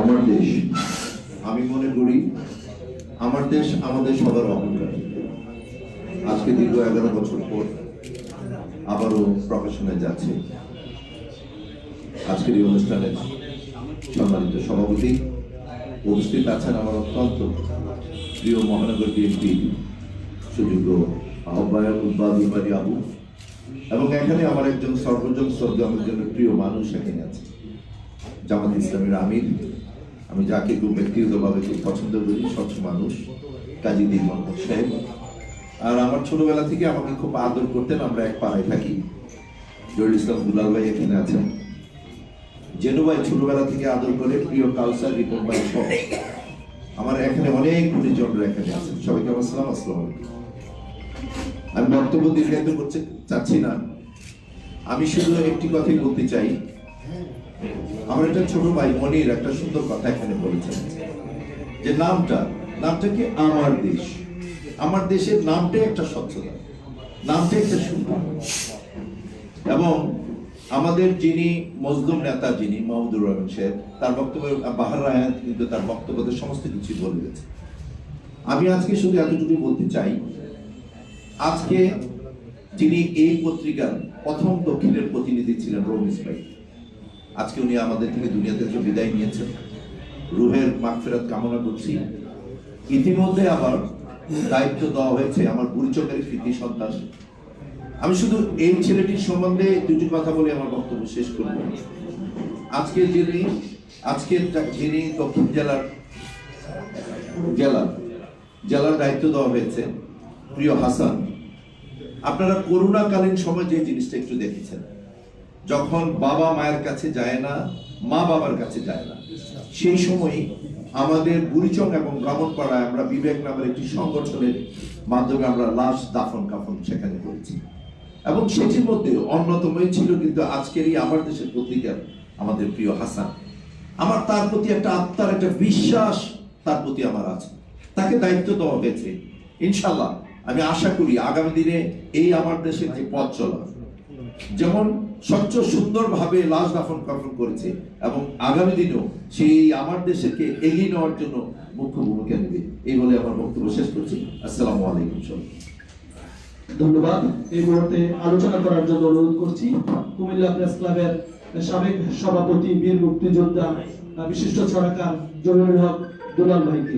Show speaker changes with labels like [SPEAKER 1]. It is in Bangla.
[SPEAKER 1] আমার দেশ, আমি মনে করি আমার দেশ আমাদের সবার অহংকার আজকে দীর্ঘ এগারো বছর পর আবারও প্রফেশনে যাচ্ছে। আজকের এই অনুষ্ঠানের সম্মানিত সভাপতি উপস্থিত আছেন আমার অত্যন্ত প্রিয় মহানগর বিএনপি সুযোগ্য আহ্বায়ক উদ্বাদী আবু এবং এখানে আমার একজন সর্বজন শ্রদ্ধা আমার জন্য প্রিয় মানুষ এখানে আছে। জামাত ইসলামের আমির। আমি যাকে খুব ব্যক্তিগতভাবে খুব পছন্দ করি, স্বচ্ছ মানুষ, কাজী দিন মোহাম্মদ সাহেব। আর আমার ছোটবেলা থেকে আমাকে খুব আদর করতেন, আমরা এক পাড়ায় থাকি। জহুরুল ইসলাম দুলাল ভাই এখানে আছেন। জেনু ভাই ছোটবেলা থেকে আদর করে, প্রিয় কাউসার, রিপন ভাই সহ। আমার এখানে অনেক গুণীজনরা এখানে আছেন। সবাইকে আমার সালাম, আসসালাম আলাইকুম। আমি বক্তব্য দীর্ঘায়িত করতে চাচ্ছি না। আমি শুধু একটি কথাই বলতে চাই। আমার একটা ছোট ভাই মনির একটা সুন্দর কথা এখানে বলেছেন যে নামটা নামটা কি আমার দেশ? আমার দেশের নামটাই একটা স্বচ্ছতা, নামটা একটা সুন্দর। এবং আমাদের যিনি মজলুম নেতা যিনি মাহমুদুর রহমান সাহেব, তার বক্তব্য, বাহার রায়হান কিন্তু তার বক্তব্যতে সমস্ত কিছু বলে গেছে আমি আজকে শুধু এতটুকু বলতে চাই আজকে যিনি এই পত্রিকার প্রথম দক্ষিণের প্রতিনিধি ছিলেন রমিস ভাই আজকে উনি আমাদের থেকে দুনিয়া থেকে বিদায় নিয়েছেন। রুহের মাগফিরাত কামনা করছি। ইতিমধ্যে আবার দায়িত্ব দেওয়া হয়েছে আমার বুড়িচকের কৃতি সন্তান। আমি শুধু এই ছেলেটির সম্বন্ধে দুটি কথা বলে আমার বক্তব্য শেষ করব। আজকে যিনি আজকে যিনি দক্ষিণ জেলার জেলা, জেলার দায়িত্ব দেওয়া হয়েছে প্রিয় হাসান, আপনারা করোনাকালীন সময় যে জিনিসটা একটু দেখেছেন। যখন বাবা মায়ের কাছে যায় না, মা বাবার কাছে যায় না। সেই সময় আমাদের বুড়িচং এবং ব্রাহ্মণপাড়ায় আমরা বিবেক নামের একটি সংগঠনের মাধ্যমে আমরা লাশ দাফন কাফন সেখানে করেছি। এবং সেটির মধ্যে অন্যতমই ছিল কিন্তু আজকের এই আমার দেশের পত্রিকার আমাদের প্রিয় হাসান। আমার তার প্রতি একটা আত্মার, একটা বিশ্বাস তার প্রতি আমার আছে। তাকে দায়িত্ব দেওয়া হয়েছে। ইনশাল্লাহ আমি আশা করি আগামী দিনে এই আমার দেশের যে পথ চলা, যেমন স্বচ্ছ সুন্দরভাবে লাশ দাফন কাফন করেছে, এবং আগামী দিনেও সেই আমার দেশকে এগিয়ে নেওয়ার জন্য মুখ্য ভূমিকা নেবে, এই বলে আমার বক্তব্য শেষ করছি। আসসালামু আলাইকুম, সবাই।
[SPEAKER 2] ধন্যবাদ। এই মুহূর্তে আলোচনা করার জন্য অনুরোধ করছি, কুমিল্লা প্রেস ক্লাবের সাবেক সভাপতি বীর মুক্তিযোদ্ধা, বিশিষ্ট ছড়াকার জমিরুল হক দুলাল ভাইকে।